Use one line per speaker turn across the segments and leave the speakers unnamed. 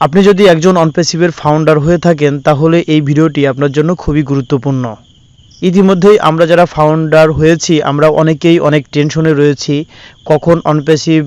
আপনি যদি একজন অনপেসিভের ফাউন্ডার হয়ে থাকেন, তাহলে এই ভিডিওটি আপনার জন্য খুবই গুরুত্বপূর্ণ। ইতিমধ্যেই আমরা যারা ফাউন্ডার হয়েছি, আমরা অনেকেই অনেক টেনশনে রয়েছি, কখন অনপেসিভ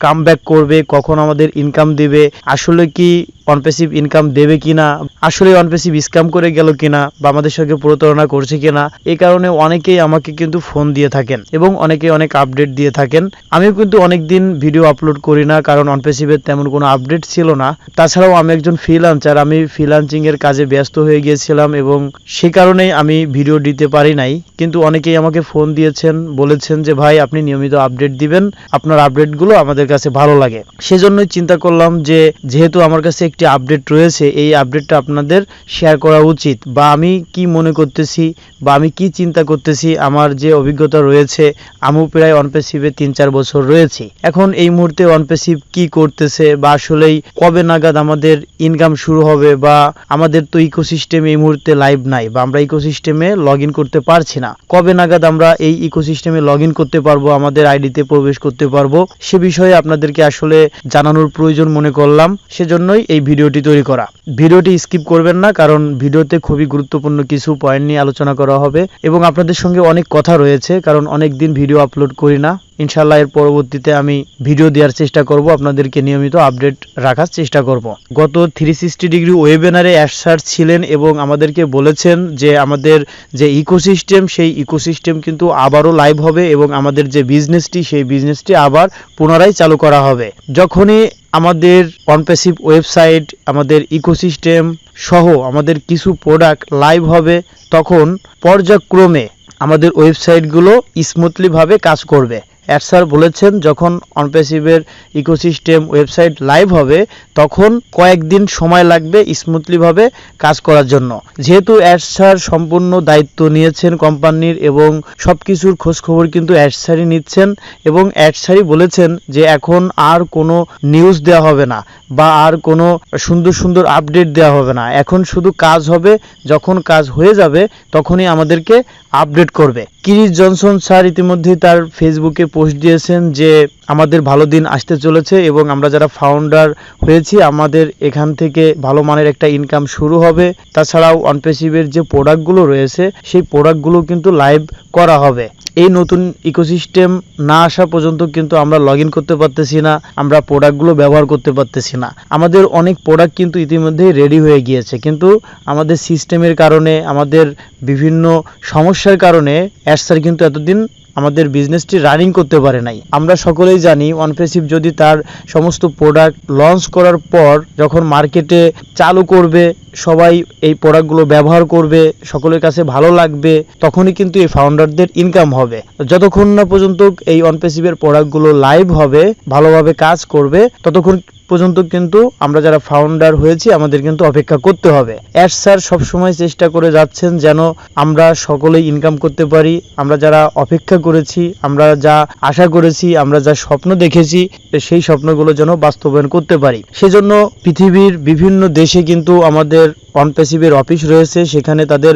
কাম করবে, কখন আমাদের ইনকাম দেবে, আসলে কি অনপেসিভ ইনকাম দেবে কিনা? আসলে অনপেসিভ স্ক্যাম করে গেল কিনা? বা আমাদের সঙ্গে প্রতারণা করছে কিনা? এই কারণে অনেকেই আমাকে কিন্তু ফোন দিয়ে থাকেন এবং অনেকে অনেক আপডেট দিয়ে থাকেন। আমিও কিন্তু অনেক দিন ভিডিও আপলোড করি না, কারণ অনপেসিভের তেমন কোনো আপডেট ছিল না। তাছাড়াও আমি একজন ফ্রিলান্সার আমি ফ্রিলান্সিং এর কাজে ব্যস্ত হয়ে গিয়েছিলাম এবং সে কারণেই আমি ভিডিও দিতে পারি নাই। কিন্তু অনেকেই আমাকে ফোন দিয়েছেন, বলেছেন যে, ভাই, আপনি নিয়মিত আপডেট দিবেন। আপনার আপডেটগুলো আমাদের কাছে ভালো লাগে। সেজন্যই চিন্তা করলাম যে, যেহেতু আমার কাছে একটি আপডেট রয়েছে, এই আপডেটটা আপনাদের শেয়ার করা উচিত। বা আমি কি মনে করতেছি, বা আমি কি চিন্তা করতেছি, আমার যে অভিজ্ঞতা রয়েছে, আমিও প্রায় অনপেসিভে তিন চার বছর রয়েছি। এখন এই মুহূর্তে অনপেসিভ কি করতেছে, বা আসলেই কবে নাগাদ আমাদের ইনকাম শুরু হবে, বা আমাদের তো ইকোসিস্টেম এই মুহূর্তে লাইভ নাই, বা আমরা ইকোসিস্টেমে লগ করতে পারছি না। কবে নাগাদ আমরা এই ইকোসিস্টেমে লগ করতে পারব, আমাদের আইডিতে প্রবেশ করতে পারব, সে বিষয়ে আপনাদেরকে আসলে জানানোর প্রয়োজন মনে করলাম। সেজন্যই এই ভিডিওটি তৈরি করা। ভিডিওটি স্কিপ করবেন না, কারণ ভিডিওতে খুবই গুরুত্বপূর্ণ কিছু পয়েন্ট নিয়ে আলোচনা করা হবে এবং আপনাদের সঙ্গে অনেক কথা রয়েছে, কারণ অনেক দিন ভিডিও আপলোড করি না। ইনশাল্লাহ এর পরবর্তীতে আমি ভিডিও দেওয়ার চেষ্টা করব, আপনাদেরকে নিয়মিত আপডেট রাখার চেষ্টা করব। গত থ্রি সিক্সটি ডিগ্রি ওয়েবিনারে অ্যাসার ছিলেন এবং আমাদেরকে বলেছেন যে আমাদের যে ইকোসিস্টেম সেই ইকোসিস্টেম কিন্তু আবারও লাইভ হবে এবং আমাদের যে বিজনেসটি সেই বিজনেসটি আবার পুনরায় চালু করা হবে। যখনই আমাদের অনপেসিভ ওয়েবসাইট আমাদের ইকোসিস্টেম সহ আমাদের কিছু প্রোডাক্ট লাইভ হবে, তখন পর্যায়ক্রমে আমাদের ওয়েবসাইটগুলো স্মুথলিভাবে কাজ করবে। অ্যাড স্যার বলেছেন, যখন অনপেসিভের ইকোসিস্টেম ওয়েবসাইট লাইভ হবে, তখন কয়েকদিন সময় লাগবে স্মুথলিভাবে কাজ করার জন্য। যেহেতু অ্যাড স্যার সম্পূর্ণ দায়িত্ব নিয়েছেন কোম্পানির এবং সব কিছুর খোঁজখবর কিন্তু অ্যাড স্যারই নিচ্ছেন এবং অ্যাড স্যারই বলেছেন যে এখন আর কোনো নিউজ দেওয়া হবে না বা আর কোনো সুন্দর সুন্দর আপডেট দেওয়া হবে না। এখন শুধু কাজ হবে, যখন কাজ হয়ে যাবে, তখনই আমাদেরকে আপডেট করবে। কিরিস জনসন স্যার ইতিমধ্যেই তার ফেসবুকে পোস্ট দিয়েছেন যে আমাদের ভালো দিন আসতে চলেছে এবং আমরা যারা ফাউন্ডার হয়েছি, আমাদের এখান থেকে ভালো মানের একটা ইনকাম শুরু হবে। তাছাড়াও অনপেসিভের যে প্রোডাক্টগুলো রয়েছে, সেই প্রোডাক্টগুলো কিন্তু লাইভ করা হবে। এই নতুন ইকোসিস্টেম না আসা পর্যন্ত কিন্তু আমরা লগ করতে পারতেছি না, আমরা প্রোডাক্টগুলো ব্যবহার করতে পারতেছি না। আমাদের অনেক প্রোডাক্ট কিন্তু ইতিমধ্যেই রেডি হয়ে গিয়েছে। কিন্তু আমাদের সিস্টেমের কারণে, আমাদের বিভিন্ন সমস্যার কারণে অ্যাডসার কিন্তু এতদিন আমাদের বিজনেসটি রানিং করতে পারে নাই। আমরা সকলেই জানি অনফেসিভ যদি তার সমস্ত প্রোডাক্ট লঞ্চ করার পর যখন মার্কেটে চালু করবে, সবাই এই প্রোডাক্টগুলো ব্যবহার করবে, সকলের কাছে ভালো লাগবে, তখনই কিন্তু এই ফাউন্ডারদের ইনকাম হবে। যতক্ষণ না পর্যন্ত এই অনপেসিভের প্রোডাক্টগুলো লাইভ হবে, ভালোভাবে কাজ করবে, ততক্ষণ পর্যন্ত কিন্তু আমরা যারা ফাউন্ডার হয়েছি, আমাদের কিন্তু অপেক্ষা করতে হবে। অ্যাড স্যার সবসময় চেষ্টা করে যাচ্ছেন যেন আমরা সকলেই ইনকাম করতে পারি। আমরা যারা অপেক্ষা করেছি, আমরা যা আশা করেছি, আমরা যা স্বপ্ন দেখেছি, সেই স্বপ্নগুলো যেন বাস্তবায়ন করতে পারি। সেজন্য পৃথিবীর বিভিন্ন দেশে কিন্তু আমাদের অনপেসিভের অফিস রয়েছে। সেখানে তাদের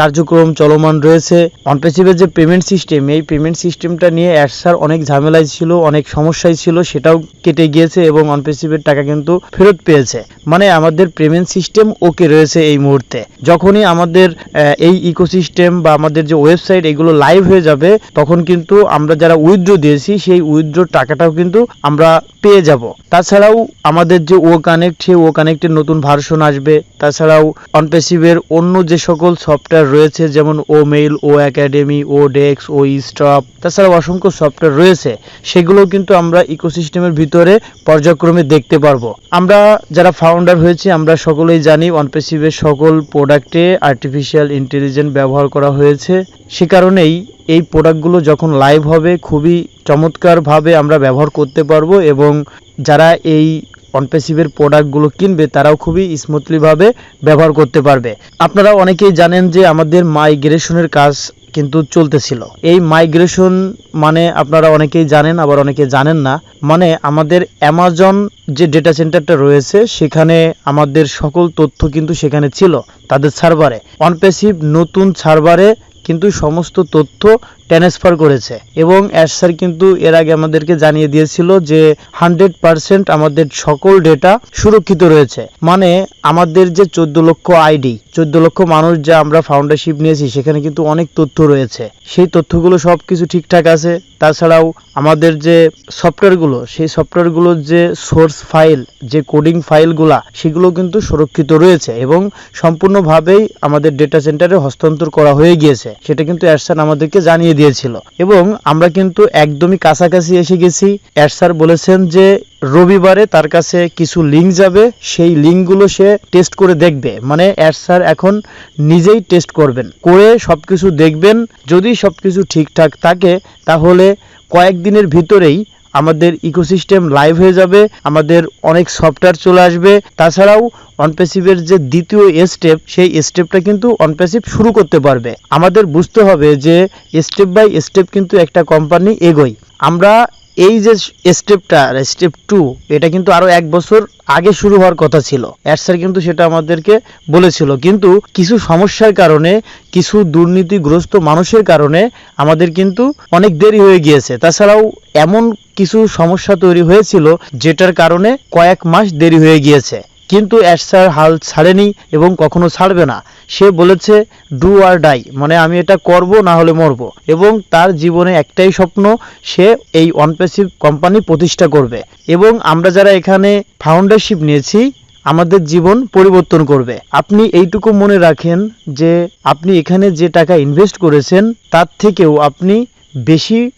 কার্যক্রম চলমান রয়েছে। অনপেসিভের যে পেমেন্ট সিস্টেম এই পেমেন্ট সিস্টেমটা নিয়ে অ্যাডসার অনেক ঝামেলায় ছিল, অনেক সমস্যায় ছিল, সেটাও কেটে গিয়েছে এবং অনপেসিভের টাকা কিন্তু ফেরত পেয়েছে। মানে আমাদের পেমেন্ট সিস্টেম ওকে রয়েছে এই মুহূর্তে। যখনই আমাদের এই ইকোসিস্টেম বা আমাদের যে ওয়েবসাইট এগুলো লাইভ হয়ে যাবে, তখন কিন্তু আমরা যারা উইথড্র দিয়েছি, সেই উইথড্র টাকাটাও কিন্তু আমরা পেয়ে যাব। তাছাড়াও আমাদের যে ও কানেক্ট সেই ও কানেক্টের নতুন ভার্সন আসবে। তাছাড়াও অনপেসিভের অন্য যে সকল সফটওয়্যার রয়েছে, যেমন ও মেইল ও একাডেমি ও ডেক্স ও স্টপ তাছাড়াও অসংখ্য সফটওয়্যার রয়েছে। সেগুলো কিন্তু আমরা ইকোসিস্টেমের ভিতরে পর্যায়ক্রমে দেখতে পারব। আমরা যারা ফাউন্ডার হয়েছি, আমরা সকলেই জানি অনপেসিভের সকল প্রোডাক্টে আর্টিফিশিয়াল ইন্টেলিজেন্স ব্যবহার করা হয়েছে। সে কারণেই এই প্রোডাক্টগুলো যখন লাইভ হবে, খুবই চমৎকারভাবে আমরা ব্যবহার করতে পারব এবং যারা এই অনপেসিভের প্রোডাক্টগুলো কিনবে, তারাও খুবই স্মুথলিভাবে ব্যবহার করতে পারবে। আপনারা অনেকেই জানেন যে আমাদের মাইগ্রেশনের কাজ কিন্তু চলতেছিল। এই মাইগ্রেশন মানে আপনারা অনেকেই জানেন, আবার অনেকে জানেন না। মানে আমাদের অ্যামাজন যে ডেটা সেন্টারটা রয়েছে, সেখানে আমাদের সকল তথ্য কিন্তু সেখানে ছিল, তাদের সার্ভারে অনপেসিভ নতুন সার্ভারে কিন্তু সমস্ত তথ্য ট্রান্সফার করেছে। এবং অ্যাড স্যার কিন্তু এর আগে আমাদেরকে জানিয়ে দিয়েছিল যে হান্ড্রেড পার্সেন্ট আমাদের সকল ডেটা সুরক্ষিত রয়েছে। মানে আমাদের যে চোদ্দ লক্ষ আইডি চোদ্দ লক্ষ মানুষ যা আমরা ফাউন্ডারশিপ নিয়েছি, সেখানে কিন্তু অনেক তথ্য রয়েছে। সেই তথ্যগুলো সব কিছু ঠিকঠাক আছে। তাছাড়াও আমাদের যে সফটওয়্যারগুলো সেই সফটওয়্যারগুলোর যে সোর্স ফাইল যে কোডিং ফাইলগুলা সেগুলো কিন্তু সুরক্ষিত রয়েছে এবং সম্পূর্ণভাবেই আমাদের ডেটা সেন্টারে হস্তান্তর করা হয়ে গিয়েছে। সেটা কিন্তু অ্যাডসার আমাদেরকে জানিয়ে দিয়েছিল। এবং আমরা কিন্তু একদমই কাছাকাছি এসে গেছি। অ্যাডসার বলেছেন যে, রবিবারে তার কাছে কিছু লিঙ্ক যাবে। সেই লিঙ্কগুলো সে টেস্ট করে দেখবে। মানে অ্যাডসার এখন নিজেই টেস্ট করবেন। করে সব কিছু দেখবেন। যদি সব কিছু ঠিকঠাক থাকে, তাহলে কয়েকদিনের ভিতরেই আমাদের ইকোসিস্টেম লাইভ হয়ে যাবে, আমাদের অনেক সফটওয়্যার চলে আসবে। তাছাড়াও অনপ্যাসিভের যে দ্বিতীয় স্টেপ সেই স্টেপটা কিন্তু অনপ্যাসিভ শুরু করতে পারবে। আমাদের বুঝতে হবে যে স্টেপ বাই স্টেপ কিন্তু একটা কোম্পানি এগোয়। আমরা এই যে স্টেপটা স্টেপ টু এটা কিন্তু আরও এক বছর আগে শুরু হওয়ার কথা ছিল। অ্যাড স্যার কিন্তু সেটা আমাদেরকে বলেছিল। কিন্তু কিছু সমস্যার কারণে, কিছু দুর্নীতিগ্রস্ত মানুষের কারণে আমাদের কিন্তু অনেক দেরি হয়ে গিয়েছে। তাছাড়াও এমন কিছু সমস্যা তৈরি হয়েছিল, যেটার কারণে কয়েক মাস দেরি হয়ে গিয়েছে। কিন্তু অ্যাড স্যার হাল ছাড়েনি এবং কখনো ছাড়বে না। সে বলেছে, ডু আর ডাই। মানে আমি এটা করব, না হলে মরব। এবং তার জীবনে একটাই স্বপ্ন, সে এই অনপেসিভ কোম্পানি প্রতিষ্ঠা করবে। এবং আমরা যারা এখানে ফাউন্ডারশিপ নিয়েছি, আমাদের জীবন পরিবর্তন করবে। আপনি এইটুকু মনে রাখেন যে, আপনি এখানে যে টাকা ইনভেস্ট করেছেন, তার থেকেও আপনি বেশি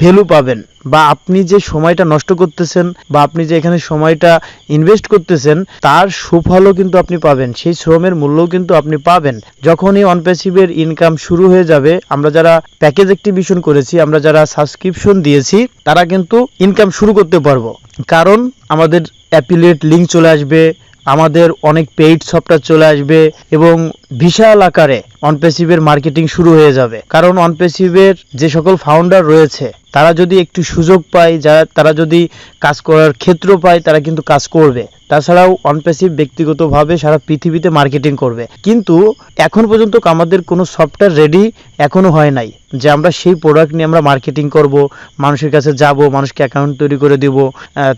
ভ্যালু পাবেন বা আপনি যে সময়টা নষ্ট করতেছেন বা আপনি যে এখানে সময়টা ইনভেস্ট করতেছেন, তার সুফলও কিন্তু আপনি পাবেন, সেই শ্রমের মূল্যও কিন্তু আপনি পাবেন। যখনই অনপ্যাসিভের ইনকাম শুরু হয়ে যাবে, আমরা যারা প্যাকেজ অ্যাক্টিভিশন করেছি, আমরা যারা সাবস্ক্রিপশন দিয়েছি, তারা কিন্তু ইনকাম শুরু করতে পারব। কারণ আমাদের অ্যাপিলেট লিঙ্ক চলে আসবে আমাদের অনেক পেইড সফটওয়্যার চলে আসবে এবং বিশাল আকারে অনপেসিভের মার্কেটিং শুরু হয়ে যাবে। কারণ অনপেসিভের যে সকল ফাউন্ডার রয়েছে তারা যদি একটু সুযোগ পায়, যারা, তারা যদি কাজ করার ক্ষেত্র পায়, তারা কিন্তু কাজ করবে। তাছাড়াও অনপেসিভ ব্যক্তিগতভাবে সারা পৃথিবীতে মার্কেটিং করবে। কিন্তু এখন পর্যন্ত আমাদের কোনো সফটওয়্যার রেডি এখনও হয় নাই যে আমরা সেই প্রোডাক্ট নিয়ে আমরা মার্কেটিং করব, মানুষের কাছে যাব, মানুষকে অ্যাকাউন্ট তৈরি করে দিব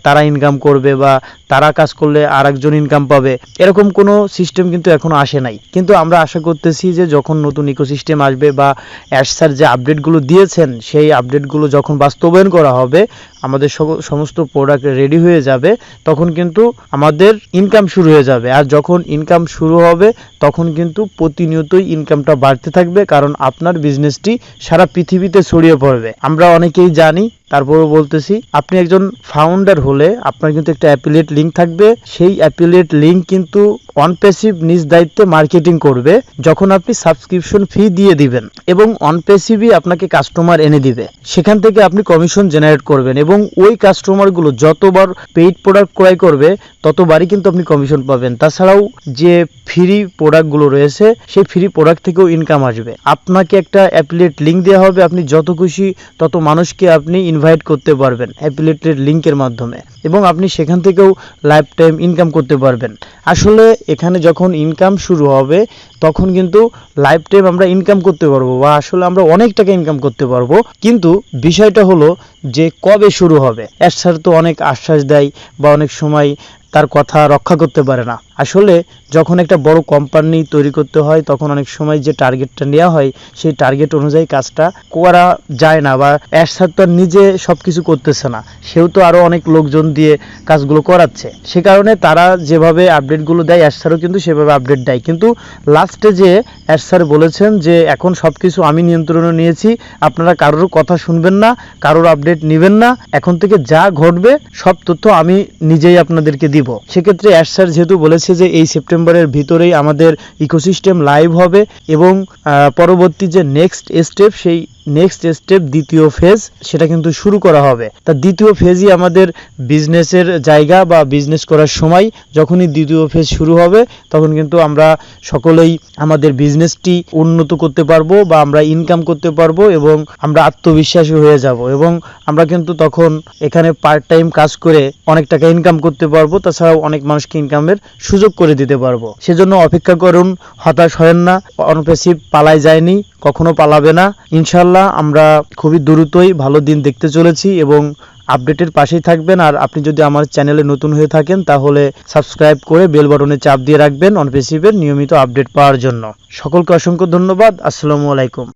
তারা ইনকাম করবে বা তারা কাজ করলে আর একজন ইনকাম পাবে। এরকম কোনো সিস্টেম কিন্তু এখনও আসে নাই। কিন্তু আমরা আশা করতেছি যে যখন নতুন ইকোসিস্টেম আসবে বা অ্যাডসার যে আপডেটগুলো দিয়েছেন, সেই আপডেটগুলো যখন বাস্তবায়ন করা হবে, আমাদের সমস্ত প্রোডাক্ট রেডি হয়ে যাবে, তখন কিন্তু আমাদের ইনকাম শুরু হয়ে যাবে। আর যখন ইনকাম শুরু হবে, তখন কিন্তু প্রতিনিয়তই ইনকামটা বাড়তে থাকবে, কারণ আপনার বিজনেসটি সারা পৃথিবীতে ছড়িয়ে পড়বে। আমরা অনেকেই জানি তারপরও বলতেছি, আপনি একজন ফাউন্ডার হলে আপনার কিন্তু একটা অ্যাপিলেট লিঙ্ক থাকবে। সেই অ্যাপিলেট লিঙ্ক কিন্তু অনপেসিভ নিজ দায়িত্বে মার্কেটিং করবে, যখন আপনি সাবস্ক্রিপশন ফি দিয়ে দিবেন এবং অনপেসিভই আপনাকে কাস্টমার এনে দিবে। সেখান থেকে আপনি কমিশন জেনারেট করবেন এবং ওই কাস্টমারগুলো যতবার পেইড প্রোডাক্ট ক্রয় করবে, ততবারই কিন্তু আপনি কমিশন পাবেন। তাছাড়াও যে ফ্রি প্রোডাক্টগুলো রয়েছে, সেই ফ্রি প্রোডাক্ট থেকেও ইনকাম আসবে। আপনাকে একটা অ্যাপিলেট লিঙ্ক দেওয়া হবে, আপনি যত খুশি তত মানুষকে আপনি ইনভাইট করতে পারবেন অ্যাপিলেটের লিঙ্কের মাধ্যমে এবং আপনি সেখান থেকেও লাইফ টাইম ইনকাম করতে পারবেন। আসলে এখানে যখন ইনকাম শুরু হবে, তখন কিন্তু লাইফ টাইম আমরা ইনকাম করতে পারব বা আসলে আমরা অনেক টাকা ইনকাম করতে পারব। কিন্তু বিষয়টা হলো যে কবে শুরু হবে? স্যার তো অনেক আশ্বাস দেয় বা অনেক সময় তার কথা রক্ষা করতে পারে না। আসলে যখন একটা বড় কোম্পানি তৈরি করতে হয়, তখন অনেক সময় যে টার্গেটটা নেওয়া হয়, সেই টার্গেট অনুযায়ী কাজটা করা যায় না বা এরশাদ তো নিজে সব কিছু করতেছে না। সেও তো আরও অনেক লোকজন দিয়ে কাজগুলো করাচ্ছে। সে কারণে তারা যেভাবে আপডেটগুলো দেয় এরশারও কিন্তু সেভাবে আপডেট দেয়। কিন্তু লাস্টে যে এরশার বলেছেন যে, এখন সব কিছু আমি নিয়ন্ত্রণে নিয়েছি, আপনারা কারোর কথা শুনবেন না, কারোর আপডেট নেবেন না, এখন থেকে যা ঘটবে, সব তথ্য আমি নিজেই আপনাদেরকে দিব। সেক্ষেত্রে অ্যাশার যেহেতু বলেছে যে এই সেপ্টেম্বরের ভিতরেই আমাদের ইকোসিস্টেম লাইভ হবে এবং পরবর্তী যে নেক্সট স্টেপ সেই নেক্সট স্টেপ দ্বিতীয় ফেজ সেটা কিন্তু শুরু করা হবে। তা দ্বিতীয় ফেজই আমাদের বিজনেসের জায়গা বা বিজনেস করার সময় যখনই দ্বিতীয় ফেজ শুরু হবে, তখন কিন্তু আমরা সকলেই আমাদের বিজনেসটি উন্নত করতে পারব বা আমরা ইনকাম করতে পারব এবং আমরা আত্মবিশ্বাসী হয়ে যাব এবং আমরা কিন্তু তখন এখানে পার্ট টাইম কাজ করে অনেক টাকা ইনকাম করতে পারব, তাছাড়াও অনেক মানুষকে ইনকামের সুযোগ করে দিতে পারব। সেজন্য অপেক্ষা করুন, হতাশ হয়েন না অনপেসিভ পালায় যায়নি, কখনো পালাবে না। ইনশাল্লাহ ইনশাল্লাহ আমরা খুবই দ্রুতই ভালো দিন দেখতে চলেছি এবং আপডেটের পাশেই থাকবেন। আর আপনি যদি আমার চ্যানেলে নতুন হয়ে থাকেন, তাহলে সাবস্ক্রাইব করে বেল বাটনে চাপ দিয়ে রাখবেন অনপেসিভের নিয়মিত আপডেট পাওয়ার জন্য। সকলকে অসংখ্য ধন্যবাদ। আসসালামু আলাইকুম।